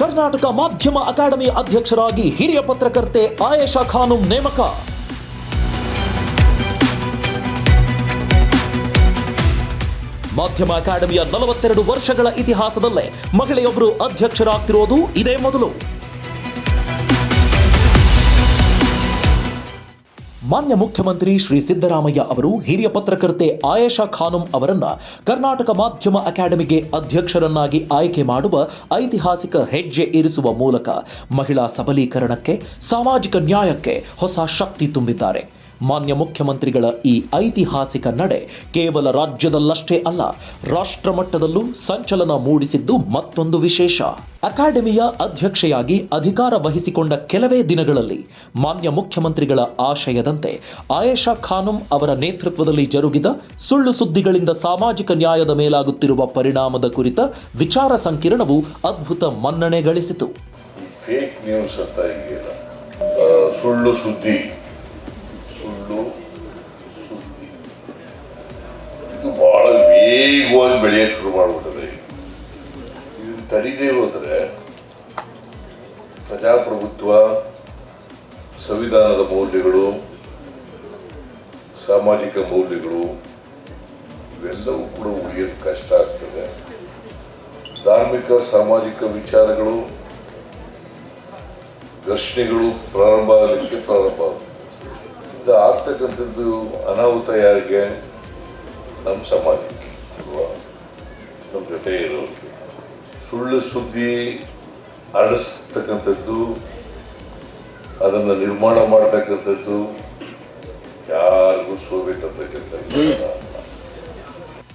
ಕರ್ನಾಟಕ ಮಾಧ್ಯಮ ಅಕಾಡೆಮಿ ಅಧ್ಯಕ್ಷರಾಗಿ ಹಿರಿಯ ಪತ್ರಕರ್ತೆ ಆಯೇಷಾ ಖಾನುಂ ನೇಮಕ. ಮಾಧ್ಯಮ ಅಕಾಡೆಮಿಯ ನಲವತ್ತೆರಡು ವರ್ಷಗಳ ಇತಿಹಾಸದಲ್ಲೇ ಮಹಿಳೆಯೊಬ್ಬರು ಅಧ್ಯಕ್ಷರಾಗ್ತಿರೋದು ಇದೇ ಮೊದಲು. ಮಾನ್ಯ ಮುಖ್ಯಮಂತ್ರಿ ಶ್ರೀ ಸಿದ್ದರಾಮಯ್ಯ ಅವರು, ಹಿರಿಯ ಪತ್ರಕರ್ತೆ ಆಯೇಷಾ ಖಾನುಂ ಅವರನ್ನ ಕರ್ನಾಟಕ ಮಾಧ್ಯಮ ಅಕಾಡೆಮಿಗೆ ಅಧ್ಯಕ್ಷರನ್ನಾಗಿ ಆಯ್ಕೆ ಮಾಡುವ ಐತಿಹಾಸಿಕ ಹೆಜ್ಜೆ ಇರಿಸುವ ಮೂಲಕ ಮಹಿಳಾ ಸಬಲೀಕರಣಕ್ಕೆ, ಸಾಮಾಜಿಕ ನ್ಯಾಯಕ್ಕೆ ಹೊಸ ಶಕ್ತಿ ತುಂಬಿದ್ದಾರೆ. ಮಾನ್ಯ ಮುಖ್ಯಮಂತ್ರಿಗಳ ಈ ಐತಿಹಾಸಿಕ ನಡೆ ಕೇವಲ ರಾಜ್ಯದಲ್ಲಷ್ಟೇ ಅಲ್ಲ ರಾಷ್ಟ್ರ ಮಟ್ಟದಲ್ಲೂ ಸಂಚಲನ ಮೂಡಿಸಿದ್ದು ಮತ್ತೊಂದು ವಿಶೇಷ. ಅಕಾಡೆಮಿಯ ಅಧ್ಯಕ್ಷೆಯಾಗಿ ಅಧಿಕಾರ ವಹಿಸಿಕೊಂಡ ಕೆಲವೇ ದಿನಗಳಲ್ಲಿ ಮಾನ್ಯ ಮುಖ್ಯಮಂತ್ರಿಗಳ ಆಶಯದಂತೆ ಆಯೇಷಾ ಖಾನುಂ ಅವರ ನೇತೃತ್ವದಲ್ಲಿ ಜರುಗಿದ ಸುಳ್ಳು ಸುದ್ದಿಗಳಿಂದ ಸಾಮಾಜಿಕ ನ್ಯಾಯದ ಮೇಲಾಗುತ್ತಿರುವ ಪರಿಣಾಮದ ಕುರಿತ ವಿಚಾರ ಸಂಕಿರಣವು ಅದ್ಭುತ ಮನ್ನಣೆ ಗಳಿಸಿತು. ಸುಳ್ಳು ಸುದ್ದಿ. ವೇಗವಾಗಿ ಬೆಳೆಯಕ್ಕೆ ಶುರು ಮಾಡಿಬಿಟ್ಟದೆ ಇದನ್ನ ತಡಿದೇ ಹೋದರೆ ಪ್ರಜಾಪ್ರಭುತ್ವ, ಸಂವಿಧಾನದ ಮೌಲ್ಯಗಳು, ಸಾಮಾಜಿಕ ಮೌಲ್ಯಗಳು, ಇವೆಲ್ಲವೂ ಕೂಡ ಉಳಿಯೋದು ಕಷ್ಟ ಆಗ್ತದೆ. ಧಾರ್ಮಿಕ, ಸಾಮಾಜಿಕ ವಿಚಾರಗಳು, ಘರ್ಷಣೆಗಳು ಪ್ರಾರಂಭ ಆಗಲಿಕ್ಕೆ ಪ್ರಾರಂಭ ಆಗುತ್ತೆ ಆಗ್ತಕ್ಕಂಥದ್ದು ಅನಾಹುತ ಯಾರಿಗೆ? ನಮ್ಮ ಸಮಾಜಕ್ಕೆ. ಜೊತೆ ಇರುವಂಥದ್ದು ಸುಳ್ಳು ಸುದ್ದಿ ಹರಡಿಸ್ತಕ್ಕಂಥದ್ದು, ಅದನ್ನು ನಿರ್ಮಾಣ ಮಾಡ್ತಕ್ಕಂಥದ್ದು ಯಾರಿಗೂ ಶೋಭೆ ತರ್ತಕ್ಕಂಥದ್ದು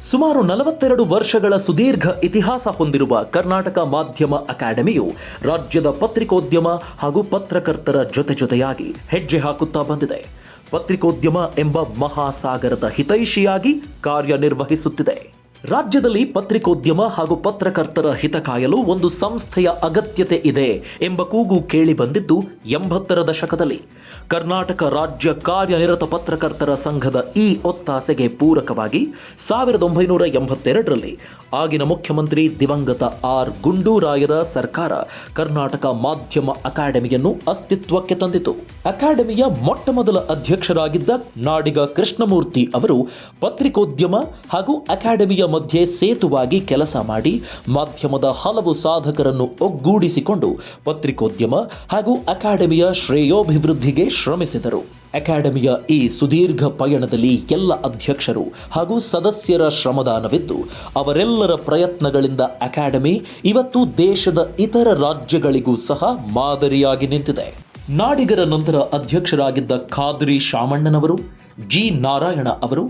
ಸುಮಾರು ನಲವತ್ತೆರಡು ವರ್ಷಗಳ ಸುದೀರ್ಘ ಇತಿಹಾಸ ಹೊಂದಿರುವ ಕರ್ನಾಟಕ ಮಾಧ್ಯಮ ಅಕಾಡೆಮಿಯು ರಾಜ್ಯದ ಪತ್ರಿಕೋದ್ಯಮ ಹಾಗೂ ಪತ್ರಕರ್ತರ ಜೊತೆ ಜೊತೆಯಾಗಿ ಹೆಜ್ಜೆ ಹಾಕುತ್ತಾ ಬಂದಿದೆ. ಪತ್ರಿಕೋದ್ಯಮ ಎಂಬ ಮಹಾಸಾಗರದ ಹಿತೈಷಿಯಾಗಿ ಕಾರ್ಯನಿರ್ವಹಿಸುತ್ತಿದೆ. ರಾಜ್ಯದಲ್ಲಿ ಪತ್ರಿಕೋದ್ಯಮ ಹಾಗೂ ಪತ್ರಕರ್ತರ ಹಿತ ಕಾಯಲು ಒಂದು ಸಂಸ್ಥೆಯ ಅಗತ್ಯತೆ ಇದೆ ಎಂಬ ಕೂಗು ಕೇಳಿ ಬಂದಿದ್ದು ಎಂಬತ್ತರ ದಶಕದಲ್ಲಿ. ಕರ್ನಾಟಕ ರಾಜ್ಯ ಕಾರ್ಯನಿರತ ಪತ್ರಕರ್ತರ ಸಂಘದ ಈ ಒತ್ತಾಸೆಗೆ ಪೂರಕವಾಗಿ ಸಾವಿರದ ಒಂಬೈನೂರ ಎಂಬತ್ತೆರಡರಲ್ಲಿ ಆಗಿನ ಮುಖ್ಯಮಂತ್ರಿ ದಿವಂಗತ ಆರ್ ಗುಂಡೂರಾಯರ ಸರ್ಕಾರ ಕರ್ನಾಟಕ ಮಾಧ್ಯಮ ಅಕಾಡೆಮಿಯನ್ನು ಅಸ್ತಿತ್ವಕ್ಕೆ ತಂದಿತು. ಅಕಾಡೆಮಿಯ ಮೊಟ್ಟ ಮೊದಲ ಅಧ್ಯಕ್ಷರಾಗಿದ್ದ ನಾಡಿಗ ಕೃಷ್ಣಮೂರ್ತಿ ಅವರು ಪತ್ರಿಕೋದ್ಯಮ ಹಾಗೂ ಅಕಾಡೆಮಿಯ ಮಧ್ಯೆ ಸೇತುವಾಗಿ ಕೆಲಸ ಮಾಡಿ ಮಾಧ್ಯಮದ ಹಲವು ಸಾಧಕರನ್ನು ಒಗ್ಗೂಡಿಸಿಕೊಂಡು ಪತ್ರಿಕೋದ್ಯಮ ಹಾಗೂ ಅಕಾಡೆಮಿಯ ಶ್ರೇಯೋಭಿವೃದ್ಧಿಗೆ ಶ್ರಮಿಸಿದರು. ಅಕಾಡೆಮಿಯ ಈ ಸುದೀರ್ಘ ಪಯಣದಲ್ಲಿ ಎಲ್ಲ ಅಧ್ಯಕ್ಷರು ಹಾಗೂ ಸದಸ್ಯರ ಶ್ರಮದಾನವಿದ್ದು, ಅವರೆಲ್ಲರ ಪ್ರಯತ್ನಗಳಿಂದ ಅಕಾಡೆಮಿ ಇವತ್ತು ದೇಶದ ಇತರ ರಾಜ್ಯಗಳಿಗೂ ಸಹ ಮಾದರಿಯಾಗಿ ನಿಂತಿದೆ. ನಾಡಿಗರ ನಂತರ ಅಧ್ಯಕ್ಷರಾಗಿದ್ದ ಖಾದ್ರಿ ಶಾಮಣ್ಣನವರು, ಜಿ ನಾರಾಯಣ ಅವರು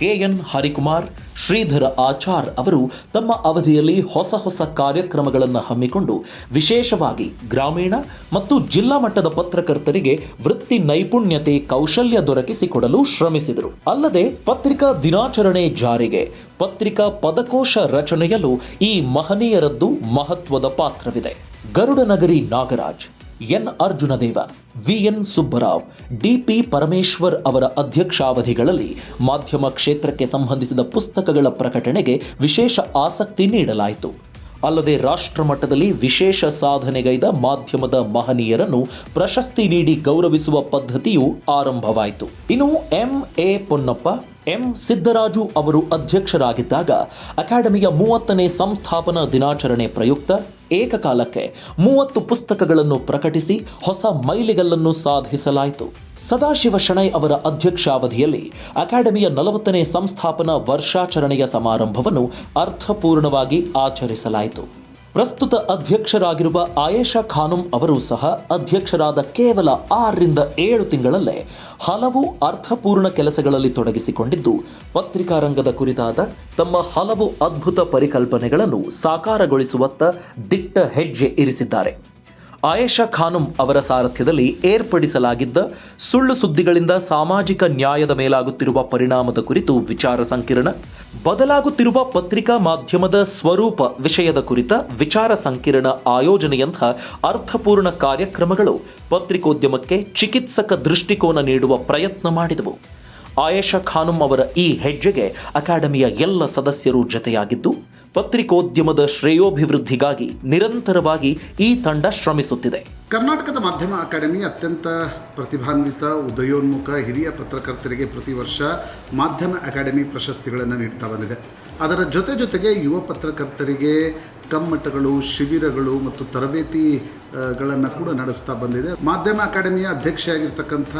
ಕೆಎನ್ ಹರಿಕುಮಾರ್, ಶ್ರೀಧರ ಆಚಾರ್ ಅವರು ತಮ್ಮ ಅವಧಿಯಲ್ಲಿ ಹೊಸ ಹೊಸ ಕಾರ್ಯಕ್ರಮಗಳನ್ನು ಹಮ್ಮಿಕೊಂಡು ವಿಶೇಷವಾಗಿ ಗ್ರಾಮೀಣ ಮತ್ತು ಜಿಲ್ಲಾ ಮಟ್ಟದ ಪತ್ರಕರ್ತರಿಗೆ ವೃತ್ತಿ ನೈಪುಣ್ಯತೆ ಕೌಶಲ್ಯ ದೊರಕಿಸಿಕೊಡಲು ಶ್ರಮಿಸಿದರು. ಅಲ್ಲದೆ ಪತ್ರಿಕಾ ದಿನಾಚರಣೆ ಜಾರಿಗೆ ಪತ್ರಿಕಾ ಪದಕೋಶ ರಚನೆಯಲ್ಲೂ ಈ ಮಹನೀಯರದ್ದು ಮಹತ್ವದ ಪಾತ್ರವಿದೆ. Garudanagari Nagaraj. N Arjunadeva VN Subbarao DP Parameshwar ಅವರ ಅಧ್ಯಕ್ಷಾವಧಿಗಳಲ್ಲಿ ಮಾಧ್ಯಮ ಕ್ಷೇತ್ರಕ್ಕೆ ಸಂಬಂಧಿಸಿದ ಪುಸ್ತಕಗಳ ಪ್ರಕಟಣೆಗೆ ವಿಶೇಷ ಆಸಕ್ತಿ ನೀಡಲಾಯಿತು. ಅಲ್ಲದೆ ರಾಷ್ಟ್ರ ಮಟ್ಟದಲ್ಲಿ ವಿಶೇಷ ಸಾಧನೆಗೈದ ಮಾಧ್ಯಮದ ಮಹನೀಯರನ್ನು ಪ್ರಶಸ್ತಿ ನೀಡಿ ಗೌರವಿಸುವ ಪದ್ಧತಿಯು ಆರಂಭವಾಯಿತು. ಇನ್ನು M A Ponnappa, M Siddaraju ಅವರು ಅಧ್ಯಕ್ಷರಾಗಿದ್ದಾಗ ಅಕಾಡೆಮಿಯ ಮೂವತ್ತನೇ ಸಂಸ್ಥಾಪನಾ ದಿನಾಚರಣೆ ಪ್ರಯುಕ್ತ ಏಕಕಾಲಕ್ಕೆ ಮೂವತ್ತು ಪುಸ್ತಕಗಳನ್ನು ಪ್ರಕಟಿಸಿ ಹೊಸ ಮೈಲಿಗಲ್ಲನ್ನು ಸಾಧಿಸಲಾಯಿತು. ಸದಾಶಿವ ಶಣೈ ಅವರ ಅಧ್ಯಕ್ಷಾವಧಿಯಲ್ಲಿ ಅಕಾಡೆಮಿಯ ನಲವತ್ತನೇ ಸಂಸ್ಥಾಪನಾ ವರ್ಷಾಚರಣೆಯ ಸಮಾರಂಭವನ್ನು ಅರ್ಥಪೂರ್ಣವಾಗಿ ಆಚರಿಸಲಾಯಿತು. ಪ್ರಸ್ತುತ ಅಧ್ಯಕ್ಷರಾಗಿರುವ ಆಯೇಷಾ ಖಾನುಂ ಅವರು ಸಹ ಅಧ್ಯಕ್ಷರಾದ ಕೇವಲ ಆರರಿಂದ ಏಳು ತಿಂಗಳಲ್ಲೇ ಹಲವು ಅರ್ಥಪೂರ್ಣ ಕೆಲಸಗಳಲ್ಲಿ ತೊಡಗಿಸಿಕೊಂಡಿದ್ದು ಪತ್ರಿಕಾ ರಂಗದ ಕುರಿತಾದ ತಮ್ಮ ಹಲವು ಅದ್ಭುತ ಪರಿಕಲ್ಪನೆಗಳನ್ನು ಸಾಕಾರಗೊಳಿಸುವತ್ತ ದಿಟ್ಟ ಹೆಜ್ಜೆ ಇರಿಸಿದ್ದಾರೆ. ಆಯೇಷಾ ಖಾನುಂ ಅವರ ಸಾರಥ್ಯದಲ್ಲಿ ಏರ್ಪಡಿಸಲಾಗಿದ್ದ ಸುಳ್ಳು ಸುದ್ದಿಗಳಿಂದ ಸಾಮಾಜಿಕ ನ್ಯಾಯದ ಮೇಲಾಗುತ್ತಿರುವ ಪರಿಣಾಮದ ಕುರಿತು ವಿಚಾರ ಸಂಕಿರಣ, ಬದಲಾಗುತ್ತಿರುವ ಪತ್ರಿಕಾ ಮಾಧ್ಯಮದ ಸ್ವರೂಪ ವಿಷಯದ ಕುರಿತ ವಿಚಾರ ಸಂಕಿರಣ ಆಯೋಜನೆಯಂತಹ ಅರ್ಥಪೂರ್ಣ ಕಾರ್ಯಕ್ರಮಗಳು ಪತ್ರಿಕೋದ್ಯಮಕ್ಕೆ ಚಿಕಿತ್ಸಕ ದೃಷ್ಟಿಕೋನ ನೀಡುವ ಪ್ರಯತ್ನ ಮಾಡಿದವು. ಆಯೇಷಾ ಖಾನುಂ ಅವರ ಈ ಹೆಜ್ಜೆಗೆ ಅಕಾಡೆಮಿಯ ಎಲ್ಲ ಸದಸ್ಯರು ಜತೆಯಾಗಿದ್ದು ಪತ್ರಿಕೋದ್ಯಮದ ಶ್ರೇಯೋಭಿವೃದ್ಧಿಗಾಗಿ ನಿರಂತರವಾಗಿ ಈ ತಂಡ ಶ್ರಮಿಸುತ್ತಿದೆ. ಕರ್ನಾಟಕದ ಮಾಧ್ಯಮ ಅಕಾಡೆಮಿ ಅತ್ಯಂತ ಪ್ರತಿಭಾನ್ವಿತ, ಉದಯೋನ್ಮುಖ ಹಿರಿಯ ಪತ್ರಕರ್ತರಿಗೆ ಪ್ರತಿ ವರ್ಷ ಮಾಧ್ಯಮ ಅಕಾಡೆಮಿ ಪ್ರಶಸ್ತಿಗಳನ್ನು ನೀಡ್ತಾ ಬಂದಿದೆ. ಅದರ ಜೊತೆ ಜೊತೆಗೆ ಯುವ ಪತ್ರಕರ್ತರಿಗೆ ಕಮ್ಮಟಗಳು, ಶಿಬಿರಗಳು ಮತ್ತು ತರಬೇತಿಗಳನ್ನು ಕೂಡ ನಡೆಸ್ತಾ ಬಂದಿದೆ. ಮಾಧ್ಯಮ ಅಕಾಡೆಮಿಯ ಅಧ್ಯಕ್ಷೆಯಾಗಿರ್ತಕ್ಕಂಥ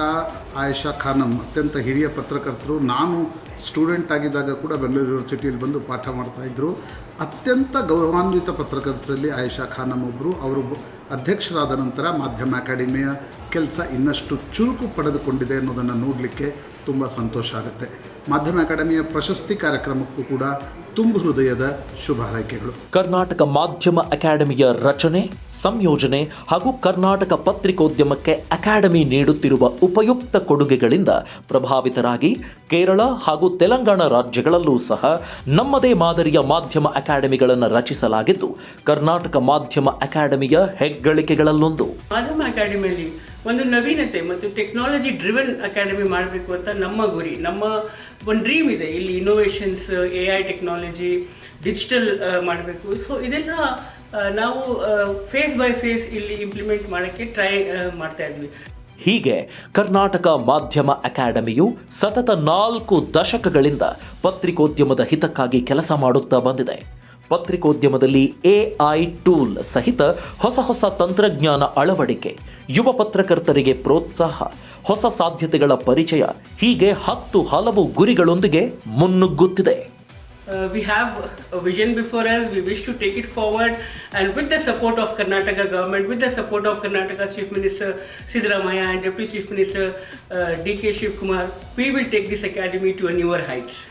ಆಯಶಾ ಖಾನಂ, ಅತ್ಯಂತ ಹಿರಿಯ ಪತ್ರಕರ್ತರು, ನಾನು ಸ್ಟೂಡೆಂಟ್ ಆಗಿದ್ದಾಗ ಕೂಡ ಬೆಂಗಳೂರು ಯೂನಿವರ್ಸಿಟಿಯಲ್ಲಿ ಬಂದು ಪಾಠ ಮಾಡ್ತಾಯಿದ್ರು ಅತ್ಯಂತ ಗೌರವಾನ್ವಿತ ಪತ್ರಕರ್ತರಲ್ಲಿ ಆಯಿಷಾ ಖಾನಂ ಒಬ್ಬರು ಅವರು ಅಧ್ಯಕ್ಷರಾದ ನಂತರ ಮಾಧ್ಯಮ ಅಕಾಡೆಮಿಯ ಕೆಲಸ ಇನ್ನಷ್ಟು ಚುರುಕು ಪಡೆದುಕೊಂಡಿದೆ ಅನ್ನೋದನ್ನು ನೋಡಲಿಕ್ಕೆ ತುಂಬ ಸಂತೋಷ ಆಗುತ್ತೆ. ಮಾಧ್ಯಮ ಅಕಾಡೆಮಿಯ ಪ್ರಶಸ್ತಿ ಕಾರ್ಯಕ್ರಮಕ್ಕೂ ಕೂಡ ತುಂಬು ಹೃದಯದ ಶುಭ ಕರ್ನಾಟಕ ಮಾಧ್ಯಮ ಅಕಾಡೆಮಿಯ ರಚನೆ ಸಂಯೋಜನೆ ಹಾಗೂ ಕರ್ನಾಟಕ ಪತ್ರಿಕೋದ್ಯಮಕ್ಕೆ ಅಕಾಡೆಮಿ ನೀಡುತ್ತಿರುವ ಉಪಯುಕ್ತ ಕೊಡುಗೆಗಳಿಂದ ಪ್ರಭಾವಿತರಾಗಿ ಕೇರಳ ಹಾಗೂ ತೆಲಂಗಾಣ ರಾಜ್ಯಗಳಲ್ಲೂ ಸಹ ನಮ್ಮದೇ ಮಾದರಿಯ ಮಾಧ್ಯಮ ಅಕಾಡೆಮಿಗಳನ್ನು ರಚಿಸಲಾಗಿದ್ದು, ಕರ್ನಾಟಕ ಮಾಧ್ಯಮ ಅಕಾಡೆಮಿಯ ಹೆಗ್ಗಳಿಕೆಗಳಲ್ಲೊಂದು. ಮಾಧ್ಯಮ ಅಕಾಡೆಮಿಯಲ್ಲಿ ಒಂದು ನವೀನತೆ ಮತ್ತು ಟೆಕ್ನಾಲಜಿ ಡ್ರಿವನ್ ಅಕಾಡೆಮಿ ಮಾಡಬೇಕು ಅಂತ ನಮ್ಮ ಗುರಿ, ನಮ್ಮ ಒಂದು ಡ್ರೀಮ್ ಇದೆ. ಇಲ್ಲಿ innovations A I technology digital ಮಾಡಬೇಕು. ಸೊ ಇದೆಲ್ಲ ನಾವು ಫೇಸ್ ಬೈ ಫೇಸ್ ಇಲ್ಲಿ ಇಂಪ್ಲಿಮೆಂಟ್ ಮಾಡೋಕ್ಕೆ ಟ್ರೈ ಮಾಡ್ತಾ ಇದ್ವಿ. ಹೀಗೆ ಕರ್ನಾಟಕ ಮಾಧ್ಯಮ ಅಕಾಡೆಮಿಯು ಸತತ ನಾಲ್ಕು ದಶಕಗಳಿಂದ ಪತ್ರಿಕೋದ್ಯಮದ ಹಿತಕ್ಕಾಗಿ ಕೆಲಸ ಮಾಡುತ್ತಾ ಬಂದಿದೆ. ಪತ್ರಿಕೋದ್ಯಮದಲ್ಲಿ ಎಐ ಟೂಲ್ ಸಹಿತ ಹೊಸ ಹೊಸ ತಂತ್ರಜ್ಞಾನ ಅಳವಡಿಕೆ, ಯುವ ಪತ್ರಕರ್ತರಿಗೆ ಪ್ರೋತ್ಸಾಹ, ಹೊಸ ಸಾಧ್ಯತೆಗಳ ಪರಿಚಯ ಹೀಗೆ ಹತ್ತು ಹಲವು ಗುರಿಗಳೊಂದಿಗೆ ಮುನ್ನುಗ್ಗುತ್ತಿದೆ. Uh, we have a vision before us. We wish to take it forward, and with the support of Karnataka government, with the support of Karnataka Chief Minister Siddharamaya and Deputy Chief Minister uh, D.K. Shiv Kumar, we will take this academy to a newer heights.